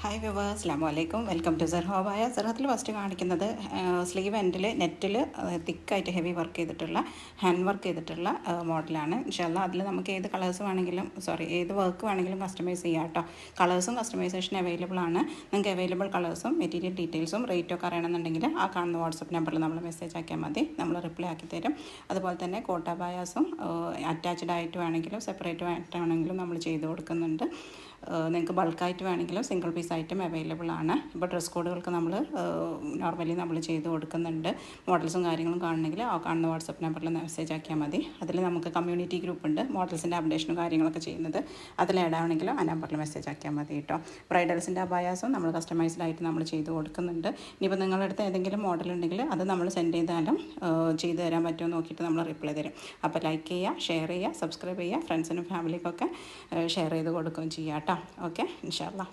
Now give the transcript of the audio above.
Hi viewers അസ്ലാം വലൈക്കും welcome to സെർഹോബായ സെർഹത്തിൽ ഫസ്റ്റ് കാണിക്കുന്നത് സ്ലീവ് എൻഡിൽ നെറ്റിൽ തിക്കായിട്ട് ഹെവി വർക്ക് ചെയ്തിട്ടുള്ള ഹാൻഡ് വർക്ക് ചെയ്തിട്ടുള്ള മോഡലാണ്. ഇൻഷാല്ല അതിൽ നമുക്ക് ഏത് കളേഴ്സ് വേണമെങ്കിലും സോറി ഏത് വർക്ക് വേണമെങ്കിലും കസ്റ്റമൈസ് ചെയ്യാം കേട്ടോ. കളേഴ്സും കസ്റ്റമൈസേഷൻ അവൈലബിൾ ആണ്. നിങ്ങൾക്ക് അവൈലബിൾ കളേഴ്സും മെറ്റീരിയൽ ഡീറ്റെയിൽസും റേറ്റൊക്കെ അറിയണമെന്നുണ്ടെങ്കിൽ ആ കാണുന്ന വാട്സപ്പ് നമ്പറിൽ നമ്മൾ മെസ്സേജ് ആക്കിയാൽ മതി. നമ്മൾ റിപ്ലൈ ആക്കി തരും. അതുപോലെ തന്നെ കോട്ട ബയാസും അറ്റാച്ച്ഡ് ആയിട്ട് വേണമെങ്കിലും സെപ്പറേറ്റ് ആയിട്ട് വേണമെങ്കിലും നമ്മൾ ചെയ്ത് കൊടുക്കുന്നുണ്ട്. നിങ്ങൾക്ക് ബൾക്കായിട്ട് വേണമെങ്കിലും സിംഗിൾ പീസ് ഐറ്റം അവൈലബിൾ ആണ്. ഇപ്പോൾ ഡ്രസ് കോഡുകൾക്ക് നമ്മൾ നോർമലി നമ്മൾ ചെയ്ത് കൊടുക്കുന്നുണ്ട്. മോഡൽസും കാര്യങ്ങളും കാണണമെങ്കിൽ ആ കാണുന്ന വാട്സപ്പ് നമ്പറിൽ മെസ്സേജ് ആക്കിയാൽ മതി. അതിൽ നമുക്ക് കമ്മ്യൂണിറ്റി ഗ്രൂപ്പ് ഉണ്ട്. മോഡൽസിന്റെ അപ്ഡേഷനും കാര്യങ്ങളൊക്കെ ചെയ്യുന്നത്. അതിൽ ഏടാണെങ്കിലും ആ നമ്പറിൽ മെസ്സേജ് ആക്കിയാൽ മതി കേട്ടോ. ബ്രൈഡൽസിന്റെ അബായാസും നമ്മൾ കസ്റ്റമൈസ്ഡ് ആയിട്ട് നമ്മൾ ചെയ്ത് കൊടുക്കുന്നുണ്ട്. ഇനിയിപ്പോൾ നിങ്ങളുടെ അടുത്ത് ഏതെങ്കിലും മോഡൽ ഉണ്ടെങ്കിൽ അത് നമ്മൾ സെൻഡ് ചെയ്താലും ചെയ്തു തരാൻ പറ്റുമോ നോക്കിയിട്ട് നമ്മൾ റിപ്ലൈ തരും. അപ്പോൾ ലൈക്ക് ചെയ്യുക ഷെയർ ചെയ്യുക സബ്സ്ക്രൈബ് ചെയ്യുക ഫ്രണ്ട്സിനും ഫാമിലിക്കൊക്കെ ഷെയർ ചെയ്ത് കൊടുക്കുകയും ചെയ്യാം കേട്ടോ. ഓക്കെ ഇൻഷാല്ലാ